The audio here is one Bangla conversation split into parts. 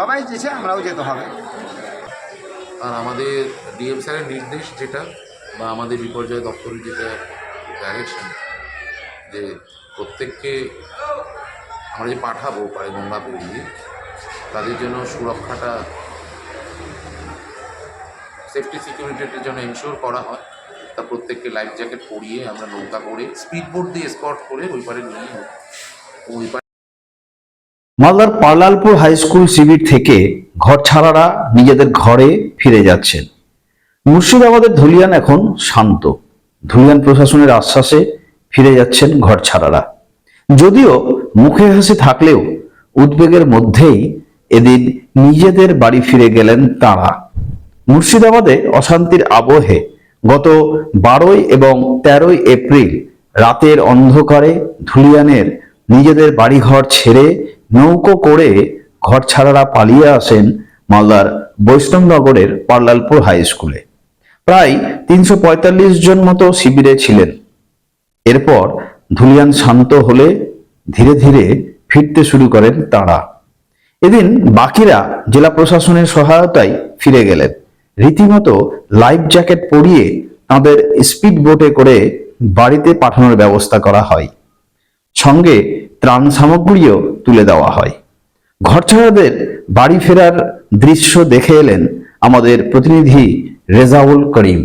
সবাই যেছে আমরাও যেতে হবে। আর আমাদের ডিএম স্যারের নির্দেশ যেটা বা আমাদের বিপর্যয় দপ্তরের যেটা ডাইরেকশন যে প্রত্যেককে আমরা যে পাঠাবো পারে গঙ্গা পেরিয়ে, তাদের জন্য সুরক্ষাটা সেফটি সিকিউরিটির জন্য এনশিওর করা হয়, তা প্রত্যেককে লাইফ জ্যাকেট পরিয়ে আমরা নৌকা করে স্পিড বোট দিয়ে স্কট করে ওই পারে নিয়ে ওই মালদার পার্লালপুর হাই স্কুল শিবির থেকে ঘর ছাড়ারা নিজেদের ঘরে ফিরে যাচ্ছেন মুর্শিদাবাদের ধুলিয়ান এখন শান্ত। ধুলিয়ান প্রশাসনের আশ্বাসে ফিরে যাচ্ছেন ঘর ছাড়ারা। যদিও মুখে হাসি থাকলেও উদ্বেগের মধ্যেই এদিন নিজেদের বাড়ি ফিরে গেলেন তারা। মুর্শিদাবাদে অশান্তির আবহে গত বারোই এবং তেরোই এপ্রিল রাতের অন্ধকারে ধুলিয়ানের নিজেদের বাড়িঘর ছেড়ে নৌকো করে ঘর ছাড়ারা পালিয়ে আসেন মালদার বৈষ্ণবনগরের পার্লালপুর হাই স্কুলে। প্রায় তিনশো পঁয়তাল্লিশ জন মতো শিবিরে ছিলেন। এরপর ধুলিয়ান শান্ত হলে ধীরে ধীরে ফিরতে শুরু করেন তারা। এদিন বাকিরা জেলা প্রশাসনের সহায়তায় ফিরে গেলেন। রীতিমতো লাইফ জ্যাকেট পরিয়ে তাদের স্পিড বোটে করে বাড়িতে পাঠানোর ব্যবস্থা করা হয়। সঙ্গে ত্রাণ সামগ্রীও তুলে দেওয়া হয়। ঘরছাড়াদের বাড়ি ফেরার দৃশ্য দেখে এলেন আমাদের প্রতিনিধি রেজাউল করিম।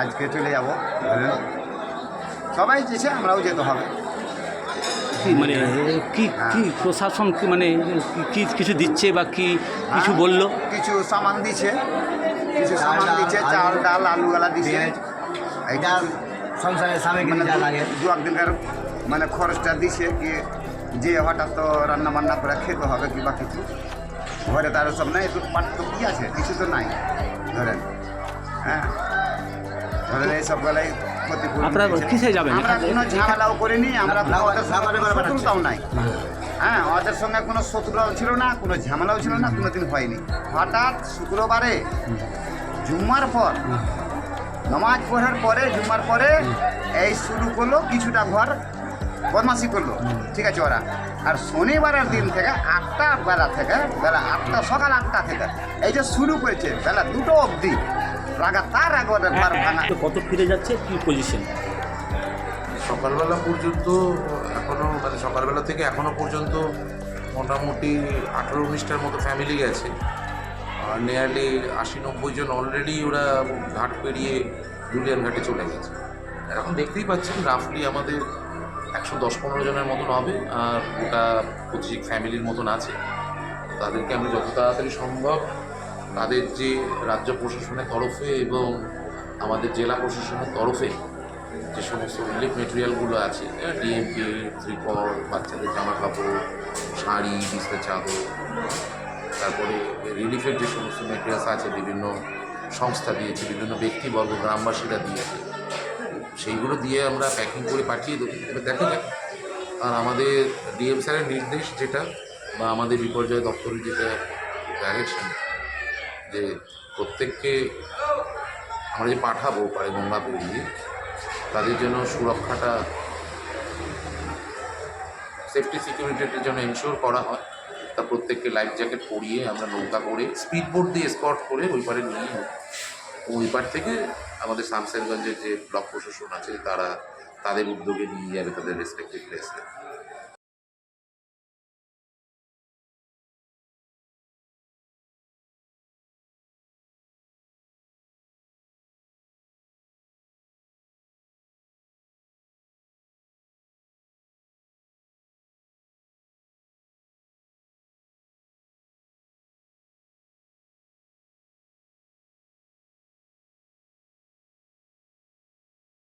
আজকে চলে যাব। সবাই যেছে আমরাও যেতে হবে। কি মানে কি কি প্রশাসন কি মানে কি কিছু দিচ্ছে বা কি কিছু বলল? কিছু সামান দিছে। কিছু সামান দিছে চাল ডাল আলু আলা দিছে। এই কিছু। সংসারের সামগ্রী মানে যা দু- লাগে। দু একদিনকার মানে খরচটা দিছে কি যে হঠাৎ তো রান্না বান্না করে খেতে হবে কিংবা কিছু। ঘরে তার সব নাই একটু পাট তো কি আছে? কিছু তো নাই ধরেন। হ্যাঁ ধরেন এইসব বেলায় ক্ষতিপূরণ আপনারা কিসে যাবেন? আমরা কোনো ঝামেলাও করিনি আমরা শত্রুতাও নাই। হ্যাঁ ওদের সঙ্গে কোনো শত্রুতাও ছিল না কোনো ঝামেলাও ছিল না কোনো দিন হয়নি। হঠাৎ শুক্রবারে জুম্মার পর নামাজ পড়ার পরে জুমার পরে এই শুরু করল কিছুটা ঘর বদমাসি করল। ঠিক আছে ওরা। আর শনিবারের দিন থেকে আটটা বেলা থেকে বেলা আটটা সকাল আটটা থেকে এই যে শুরু করেছে বেলা দুটো অবধি লাগাতার একবারে ঘর ভাঙা। তো কত ফিরে যাচ্ছে? কি পজিশন সকালবেলা পর্যন্ত এখনও মানে সকালবেলা থেকে এখনও পর্যন্ত মোটামুটি আঠেরো উনিশটার মতো ফ্যামিলি গেছে। আর নিয়ারলি আশি নব্বই জন অলরেডি ওরা ঘাট পেরিয়ে জুলিয়ান ঘাটে চলে গেছে। এখন দেখতেই পাচ্ছেন রাফলি আমাদের একশো দশ পনেরো জনের মতন হবে আর ওটা পঁচিশ ফ্যামিলির মতন আছে। তাদেরকে আমরা যত তাড়াতাড়ি সম্ভব তাদের যে রাজ্য প্রশাসনের তরফে এবং আমাদের জেলা প্রশাসনের তরফে যে সমস্ত রিলিফ মেটেরিয়ালগুলো আছে ডিএমপি ত্রিপল, বাচ্চাদের জামা কাপড় শাড়ি বিস্তার চাদর, তারপরে রিলিফের যে সমস্ত মেটেরিয়ালস আছে, বিভিন্ন সংস্থা দিয়েছে, বিভিন্ন ব্যক্তিবর্গ, গ্রামবাসীরা দিয়েছে, সেইগুলো দিয়ে আমরা প্যাকিং করে পাঠিয়ে দেবো। দেখা যাক। আর আমাদের ডিএম স্যারের নির্দেশ যেটা বা আমাদের বিপর্যয় দপ্তরের যেটা ডাইরেকশন যে প্রত্যেককে আমরা যে পাঠাবো প্রায় গঙ্গা পেরিয়ে তাদের জন্য সুরক্ষাটা সেফটি সিকিউরিটির জন্য এনশিওর করা হয়। তা প্রত্যেককে লাইফ জ্যাকেট পরিয়ে আমরা নৌকা করে স্পিড বোট দিয়ে স্পট করে ওই পারে নিয়ে ওই পার থেকে আমাদের শামসেরগঞ্জের যে ব্লক প্রশাসন আছে, তারা তাদের উদ্যোগে নিয়ে যাবে তাদের রেসপেক্টিভ প্লেসে